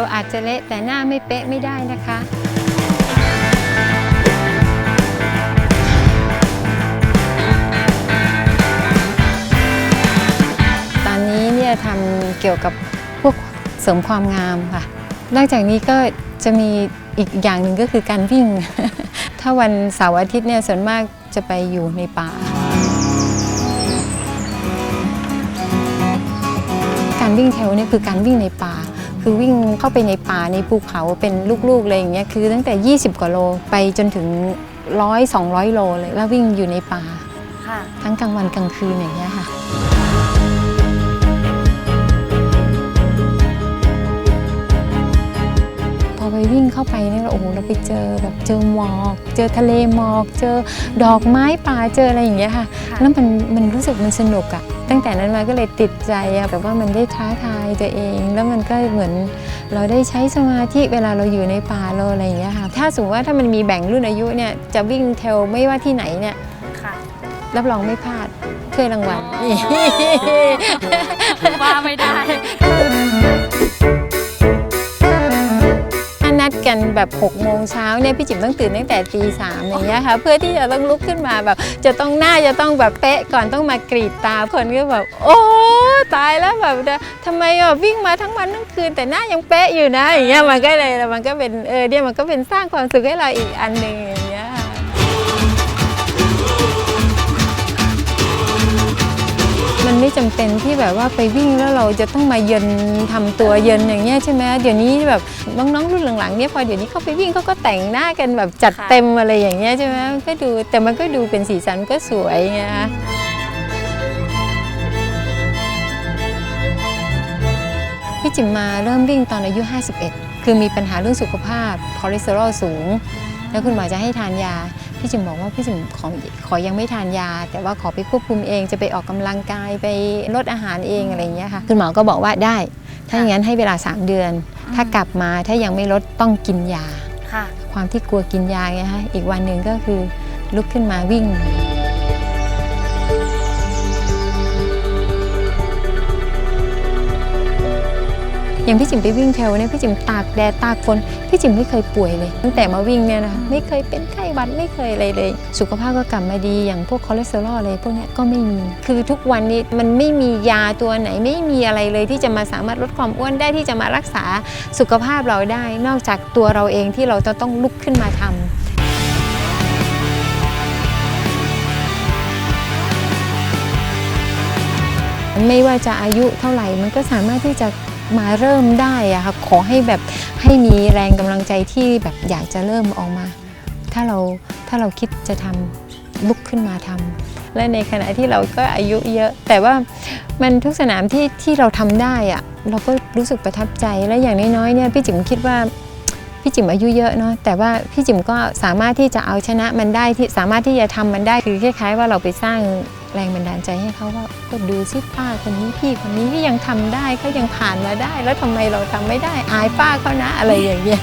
ลอาจจะเละแต่หน้าไม่เป๊ะไม่ได้นะคะตอนนี้เนี่ยทำเกี่ยวกับพวกเสริมความงามค่ะ นอกจากนี้ก็จะมีอีกอย่างหนึ่งก็คือการวิ่ง ถ้าวันเสาร์อาทิตย์เนี่ยส่วนมากจะไปอยู่ในป่า การวิ่งเทลเนี่ยคือการวิ่งในป่า คือวิ่งเข้าไปในป่าในภูเขาเป็นลูกๆเลยอย่างเงี้ยคือตั้งแต่ 20 กว่าโลไปจนถึงร้อยสองร้อยโลเลยแล้ววิ่งอยู่ในป่าค่ะทั้งกลางวันกลางคืนอย่างเงี้ยค่ะพอไปวิ่งเข้าไปเนี่ยเราโอ้โหเราไปเจอแบบเจอหมอก เจอทะเลหมอก เจอดอกไม้ป่าเจออะไรอย่างเงี้ยค่ะค่ะแล้วมันมันรู้สึกมันสนุกอะ ตั้งแต่นั้นมาก็เลยติดใจอะแบบว่ามันได้ท้าทายตัวเอง แล้วมันก็เหมือนเราได้ใช้สมาธิเวลาเราอยู่ในป่าเราอะไรอย่างเงี้ยค่ะถ้าสมมติว่าถ้ามันมีแบ่งรุ่นอายุเนี่ยจะวิ่งเทรลไม่ว่าที่ไหนเนี่ยค่ะรับรองไม่พลาดถ้วยรางวัล แบบ6โมงเช้าเนี่ยพี่จิ๋มต้องตื่นตั้งแต่ตีสามอย่างเงี้ยค่ะเพื่อที่จะต้องลุกขึ้นมาแบบ จะต้องหน้าจะต้องแบบเป๊ะก่อนต้องมากรีดตาคนก็แบบโอ้ตายแล้วแบบทำไมอะวิ่งมาทั้งวันทั้งคืน แต่หน้ายังเป๊ะอยู่นะอย่างเงี้ยมันก็เลยมันก็เป็นเออเนี่ยมันก็เป็นสร้างความสุขให้เราอีกอันหนึ่ง มันไม่จำเป็นที่แบบว่าไปวิ่งแล้วเราจะต้องมาเย็นทำตัวเย็นอย่างเงี้ยใช่ไหมเดี๋ยวนี้แบบน้องๆรุ่นหลังๆเนี่ยพอเดี๋ยวนี้เขาไปวิ่งเขาก็แต่งหน้ากันแบบจัดเต็มอะไรอย่างเงี้ยใช่ไหมก็ดูแต่มันก็ดูเป็นสีสันก็สวยไงคะพี่จิมมาเริ่มวิ่งตอนอายุ 51 คือมีปัญหาเรื่องสุขภาพคอเลสเตอรอลสูง แล้วคุณหมอจะให้ทานยา พี่จิมบอกว่าพี่จิมขอขอยังไม่ทานยา แต่ว่าขอไปควบคุมเองจะไปออกกำลังกายไปลดอาหารเองอะไรอย่างเงี้ยค่ะคุณหมอก็บอกว่าได้ ถ้าอย่างนั้นให้เวลา 3 เดือน ถ้ากลับมาถ้ายังไม่ลดต้องกินยาค่ะความที่กลัวกินยาไงฮะอีกวันหนึ่งก็คือลุกขึ้นมาวิ่ง อย่างพี่จิ๋มไปวิ่งเทรลเนี่ยพี่จิ๋มตากแดดตากฝนพี่จิ๋มไม่เคยป่วยเลย ตั้งแต่มาวิ่งเนี่ยนะคะไม่เคยเป็นไข้หวัดไม่เคยอะไรเลย สุขภาพก็กลับมาดีอย่างพวกคอเลสเตอรอลอะไรพวกเนี้ยก็ไม่มี คือทุกวันนี้มันไม่มียาตัวไหนไม่มีอะไรเลยที่จะมาสามารถลดความอ้วนได้ที่จะมารักษาสุขภาพเราได้ นอกจากตัวเราเองที่เราจะต้องลุกขึ้นมาทำไม่ว่าจะอายุเท่าไหร่มันก็สามารถที่จะ มาเริ่มได้อะค่ะขอให้แบบให้มีแรงกำลังใจที่แบบอยากจะเริ่มออกมา ถ้าเราถ้าเราคิดจะทำลุกขึ้นมาทำและในขณะที่เราก็อายุเยอะ แต่ว่ามันทุกสนามที่ที่เราทำได้อะเราก็รู้สึกประทับใจและอย่างน้อยๆเนี่ยพี่จิ๋มคิดว่า พี่จิ๋มอายุเยอะเนาะแต่ว่าพี่จิ๋มก็สามารถที่จะเอาชนะมันได้ที่สามารถที่จะทำมันได้คือคล้ายๆ ว่าเราไปสร้างแรงบันดาลใจให้เขาว่าก็ดูซิป้าคนนี้พี่คนนี้ที่ยังทำได้เขายังผ่านมาได้ แล้วทำไมเราทำไม่ได้อายป้าเขานะอะไรอย่างเงี้ย